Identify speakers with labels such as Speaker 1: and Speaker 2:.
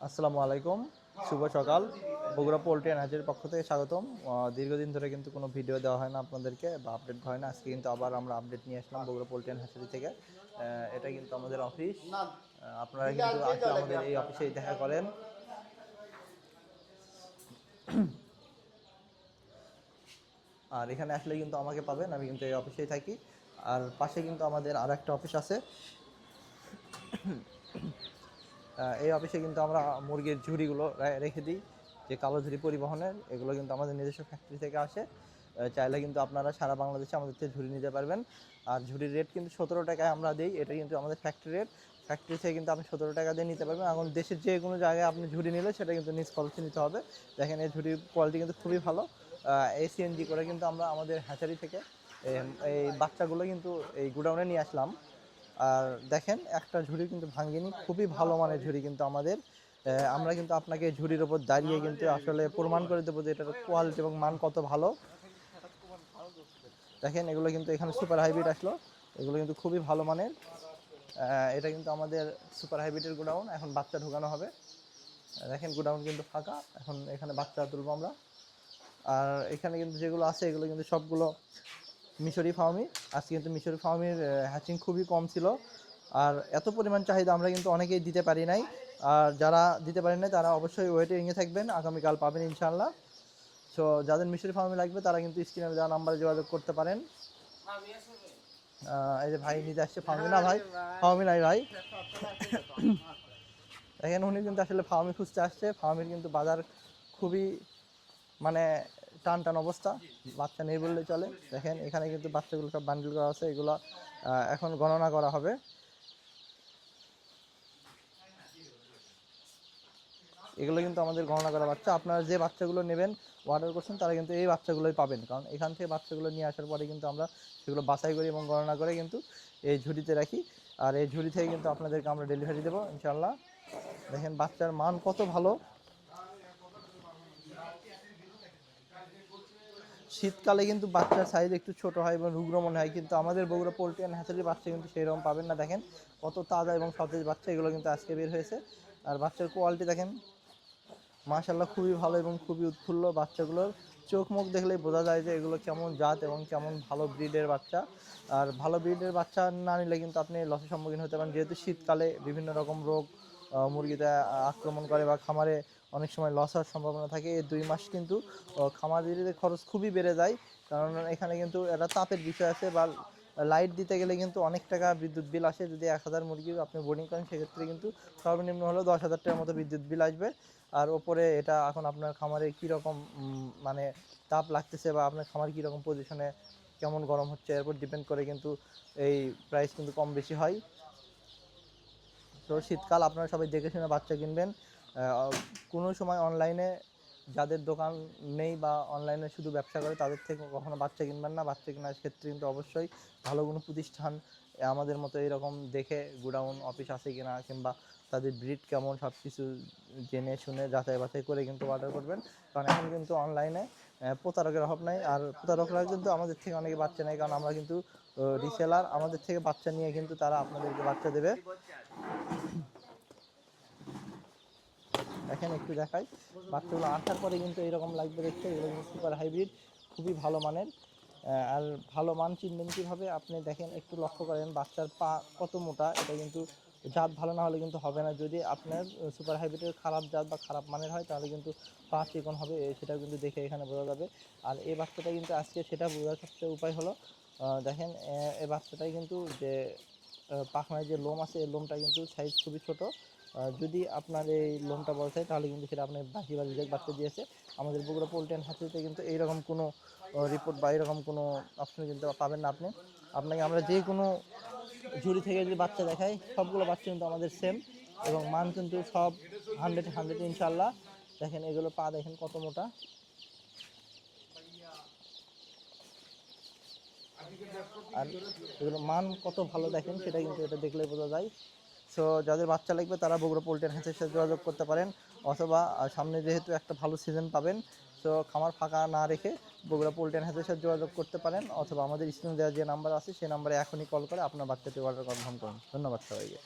Speaker 1: আসসালামু আলাইকুম, শুভ সকাল। বগুড়া পোল্ট্রি অ্যান্ড হ্যাচের পক্ষ থেকে স্বাগতম। দীর্ঘদিন ধরে কিন্তু কোনো ভিডিও দেওয়া হয় না আপনাদেরকে বা আপডেট হয় না। আজকে কিন্তু আবার আমরা আপডেট নিয়ে আসলাম বগুড়া পোল্ট্রি অ্যান্ড হ্যাচারি থেকে। এটা কিন্তু আমাদের অফিস আপনারা কিন্তু আসলে আমাদের এই অফিসেই দেখা করেন। আর এখানে আসলে কিন্তু আমাকে পাবেন, আমি কিন্তু এই অফিসেই থাকি। আর পাশে কিন্তু আমাদের আর একটা অফিস আছে। এই অফিসে কিন্তু আমরা মুরগির ঝুড়িগুলো রেখে দিই, যে কালো ঝুড়ি পরিবহনের, এগুলো কিন্তু আমাদের নিজস্ব ফ্যাক্টরি থেকে আসে। চাইলে কিন্তু আপনারা সারা বাংলাদেশে আমাদের থেকে ঝুড়ি নিতে পারবেন। আর ঝুড়ির রেট কিন্তু সতেরো টাকায় আমরা দিই, এটা কিন্তু আমাদের ফ্যাক্টরি রেট ফ্যাক্টরি থেকে কিন্তু আপনি সতেরো টাকা দিয়ে নিতে পারবেন। এখন দেশের যে কোনো জায়গায় আপনি ঝুড়ি নিলে সেটা কিন্তু নিজ খরচে নিতে হবে। দেখেন এই ঝুড়ির কোয়ালিটি কিন্তু খুবই ভালো। এই সিএনজি করে কিন্তু আমরা আমাদের হ্যাচারি থেকে এই বাচ্চাগুলো কিন্তু এই গুডাউনে নিয়ে আসলাম। আর দেখেন, একটা ঝুড়ি কিন্তু ভাঙ্গিনি, খুবই ভালো মানের ঝুড়ি কিন্তু আমাদের। আমরা কিন্তু আপনাকে ঝুড়ির ওপর দাঁড়িয়ে কিন্তু আসলে প্রমাণ করে দেবো যে এটার কোয়ালিটি এবং মান কত ভালো। দেখেন, এগুলো কিন্তু এখানে সুপার হাইব্রিড আসলো। এগুলো কিন্তু খুবই ভালো মানের। এটা কিন্তু আমাদের সুপার হাইব্রিডের গোডাউন এখন বাচ্চা ঢোকানো হবে। দেখেন গোডাউন কিন্তু ফাঁকা, এখন এখানে বাচ্চা তুলবো আমরা। আর এখানে কিন্তু যেগুলো আছে, এগুলো কিন্তু সবগুলো মিশরি ফার্মি আজকে কিন্তু মিশরি ফার্মির হ্যাচিং খুবই কম ছিল। আর এত পরিমাণ চাহিদা আমরা কিন্তু অনেকেই দিতে পারি নাই। আর যারা দিতে পারি নাই, তারা অবশ্যই ওয়েটিংয়ে থাকবেন। আগামীকাল পাবেন ইনশাআল্লাহ। সো যাদের মিশরি ফার্মে লাগবে, তারা কিন্তু স্ক্রিনে দেওয়া নাম্বারে যোগাযোগ করতে পারেন। এই যে ভাই নিতে আসছে ফার্মি না ভাই? ফার্মি নাই ভাই। দেখেন, উনি কিন্তু আসলে ফার্মি খুঁজতে আসছে। ফার্মির কিন্তু বাজার খুবই মানে টান টান অবস্থা বাচ্চা নেই বললে চলে। দেখেন এখানে কিন্তু বাচ্চাগুলো সব বান্ডিল করা আছে। এগুলো এখন গণনা করা হবে। এগুলো কিন্তু আমাদের গণনা করা বাচ্চা। আপনারা যে বাচ্চাগুলো নেবেন অর্ডার করছেন তারা কিন্তু এই বাচ্চাগুলোই পাবেন। কারণ এখান থেকে বাচ্চাগুলো নিয়ে আসার পরে কিন্তু আমরা সেগুলো বাছাই করি এবং গণনা করে কিন্তু এই ঝুড়িতে রাখি। আর এই ঝুড়ি থেকে কিন্তু আপনাদেরকে আমরা ডেলিভারি দেবো ইনশাল্লাহ দেখেন বাচ্চার মান কত ভালো। শীতকালে কিন্তু বাচ্চার সাইজ একটু ছোট হয় এবং রুগ্র মনে হয়, কিন্তু আমাদের বগুড়া পোলট্রি অ্যান্ড হ্যাচারির বাচ্চা কিন্তু সেই রকম পাবেন না। দেখেন কত তাজা এবং সতেজ বাচ্চা, এগুলো কিন্তু আজকে বের হয়েছে। আর বাচ্চার কোয়ালিটি দেখেন মাশাল্লাহ খুবই ভালো এবং খুবই উৎফুল্ল বাচ্চাগুলোর। চোখ মুখ দেখলেই বোঝা যায় যে এগুলো কেমন জাত এবং কেমন ভালো ব্রিডের বাচ্চা। আর ভালো ব্রিডের বাচ্চা না নিলে কিন্তু আপনি লসের সম্মুখীন হতে পারেন। যেহেতু শীতকালে বিভিন্ন রকম রোগ মুরগিতে আক্রমণ করে বা খামারে অনেক সময় লস হওয়ার সম্ভাবনা থাকে। এই দুই মাস কিন্তু খামারিদের খরচ খুবই বেড়ে যায়। কারণ এখানে কিন্তু একটা তাপের বিষয় আছে বা লাইট দিতে গেলে কিন্তু অনেক টাকা বিদ্যুৎ বিল আসে। যদি এক হাজার মুরগি আপনি বোর্ডিং করেন, সেক্ষেত্রে কিন্তু সর্বনিম্ন হলেও দশ হাজার টাকার মতো বিদ্যুৎ বিল আসবে। আর ওপরে এটা এখন আপনার খামারে কীরকম মানে তাপ লাগতেছে বা আপনার খামার কীরকম পজিশনে কেমন গরম হচ্ছে, এর উপর ডিপেন্ড করে কিন্তু এই প্রাইস কিন্তু কম বেশি হয়। তো শীতকাল আপনারা সবাই দেখে শুনে বাচ্চা কিনবেন। কোনো সময় অনলাইনে যাদের দোকান নেই বা অনলাইনে শুধু ব্যবসা করে, তাদের থেকে কখনো বাচ্চা কিনবেন না। বাচ্চা কেনার ক্ষেত্রে কিন্তু অবশ্যই ভালো কোনো প্রতিষ্ঠান আমাদের মতো এরকম দেখে গুডাউন অফিস আছে কিনা কিংবা তাদের ব্রিড কেমন সব কিছু জেনে শুনে যাচাই বাছাই করে কিন্তু অর্ডার করবেন। কারণ এখন কিন্তু অনলাইনে প্রতারকের অভাব নাই। আর প্রতারকরা কিন্তু আমাদের থেকে অনেকে বাচ্চা নেয়, কারণ আমরা কিন্তু রিসেলার আমাদের থেকে বাচ্চা নিয়ে কিন্তু তারা আপনাদেরকে বাচ্চা দেবে। দেখেন, একটু দেখাই। বাচ্চাগুলো আসার পরে কিন্তু এরকম লাগবে দেখতে এগুলো কিন্তু সুপার হাইব্রিড খুবই ভালো মানের। আর ভালো মান চিনবেন কীভাবে? আপনি দেখেন, একটু লক্ষ্য করেন, বাচ্চার পা কত মোটা, এটা কিন্তু জাত ভালো না হলে কিন্তু হবে না। যদি আপনার সুপার হাইব্রিডের খারাপ জাত বা খারাপ মানের হয়, তাহলে কিন্তু পা চিকন হবে সেটাও কিন্তু দেখে এখানে বোঝা যাবে। আর এই বাচ্চাটা কিন্তু আজকে, সেটা বোঝার সবচেয়ে উপায় হলো দেখেন এই বাচ্চাটাই কিন্তু যে পাখনায় যে লোম আছে, এই লোমটা কিন্তু সাইজ খুবই ছোট। যদি আপনার এই লোনটা বড় থাকে তাহলে কিন্তু সেটা আপনার বাকি বা রিজেক্ট বাচ্চা দিয়েছে। আমাদের বগুড়া পোল্ট্রি অ্যান্ড হাতিতে কিন্তু এইরকম কোনো রিপোর্ট বা এরকম কোনো অপশন কিন্তু পাবেন না আপনি। আপনাকে আমরা যে কোনো ঝুড়ি থেকে যদি বাচ্চা দেখাই, সবগুলো বাচ্চা কিন্তু আমাদের সেম এবং মান কিন্তু সব হান্ড্রেড হান্ড্রেড ইনশাল্লাহ দেখেন এগুলো পা দেখেন কত মোটা। আর এগুলোর মান কত ভালো দেখেন, সেটা কিন্তু এটা দেখলে বোঝা যায়। সো যাদের বাচ্চা লাগবে, তারা বগুড়া পোল্ট্রি হাঁসের সাথে যোগাযোগ করতে পারেন, অথবা সামনে যেহেতু একটা ভালো সিজন পাবেন সো খামার ফাঁকা না রেখে বগুড়া পোল্ট্রি হাঁসের সাথে যোগাযোগ করতে পারেন, অথবা আমাদের স্ক্রিনে দেওয়া যে নাম্বার আছে, সেই নাম্বারে এখনই কল করে আপনার বাচ্চাটি অর্ডার কনফার্ম করুন। ধন্যবাদ সবাইকে।